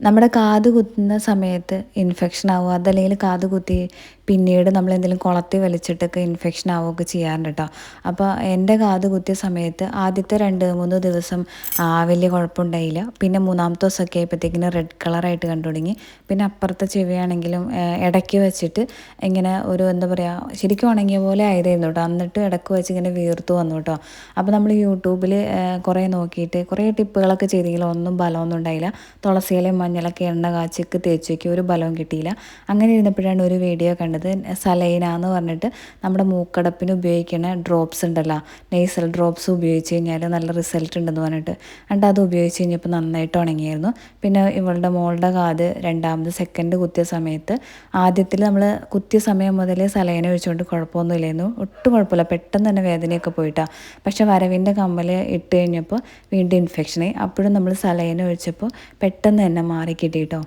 നമ്മുടെ കാത് കുത്തുന്ന സമയത്ത് ഇൻഫെക്ഷൻ ആവുക അതല്ലെങ്കിൽ കാത് കുത്തി പിന്നീട് നമ്മൾ എന്തെങ്കിലും കുളത്തി വലിച്ചിട്ടൊക്കെ ഇൻഫെക്ഷൻ ആവുകയൊക്കെ ചെയ്യാറുണ്ട് കേട്ടോ. അപ്പോൾ എന്റെ കാത് കുത്തിയ സമയത്ത് ആദ്യത്തെ രണ്ട് മൂന്ന് ദിവസം വലിയ കുഴപ്പമുണ്ടായില്ല. പിന്നെ മൂന്നാമത്തെ ദിവസമൊക്കെ ആയപ്പോഴത്തേക്കിന് റെഡ് കളറായിട്ട് കണ്ടു തുടങ്ങി. പിന്നെ അപ്പുറത്തെ ചെവിയാണെങ്കിലും ഇടയ്ക്ക് വെച്ചിട്ട് ഇങ്ങനെ ഒരു എന്താ പറയുക ശരിക്കും ഉണങ്ങിയ പോലെ ആയതായിരുന്നു കേട്ടോ. എന്നിട്ട് ഇടയ്ക്ക് വെച്ച് ഇങ്ങനെ വീർത്തു വന്നു കേട്ടോ. അപ്പോൾ നമ്മൾ യൂട്യൂബിൽ കുറേ നോക്കിയിട്ട് കുറേ ടിപ്പുകളൊക്കെ ചെയ്തെങ്കിലും ഒന്നും ബലമൊന്നും ഉണ്ടായില്ല. തുളസിയിലയും മഞ്ഞളൊക്കെ എണ്ണ കാച്ചിക്ക് തേച്ച് വയ്ക്കും. ഒരു ഫലവും കിട്ടിയില്ല. അങ്ങനെ ഇരുന്നപ്പോഴാണ് ഒരു വീഡിയോ കണ്ടത്. സലൈന എന്ന് പറഞ്ഞിട്ട് നമ്മുടെ മൂക്കടപ്പിന് ഉപയോഗിക്കുന്ന ഡ്രോപ്സ് ഉണ്ടല്ലോ. നെയ്സൽ ഡ്രോപ്സ് ഉപയോഗിച്ച് കഴിഞ്ഞാൽ നല്ല റിസൾട്ട് ഉണ്ടെന്ന് പറഞ്ഞിട്ട്. എന്നിട്ട് അത് ഉപയോഗിച്ച് കഴിഞ്ഞപ്പോൾ നന്നായിട്ട് ഉണങ്ങിയായിരുന്നു. പിന്നെ ഇവളുടെ മോളുടെ കാത് രണ്ടാമത് സെക്കൻഡ് കുത്തിയ സമയത്ത് ആദ്യത്തിൽ നമ്മൾ കുത്തിയ സമയം മുതലേ സലൈന ഒഴിച്ചുകൊണ്ട് കുഴപ്പമൊന്നുമില്ലായിരുന്നു. ഒട്ടും കുഴപ്പമില്ല. പെട്ടെന്ന് തന്നെ വേദനയൊക്കെ പോയിട്ടാണ് പക്ഷേ വരവിന്റെ കമ്മൽ ഇട്ട് കഴിഞ്ഞപ്പോൾ വീണ്ടും ഇൻഫെക്ഷനായി അപ്പോഴും നമ്മൾ സലൈന ഒഴിച്ചപ്പോൾ പെട്ടെന്ന് തന്നെ മാറി കിട്ടിയിട്ടോ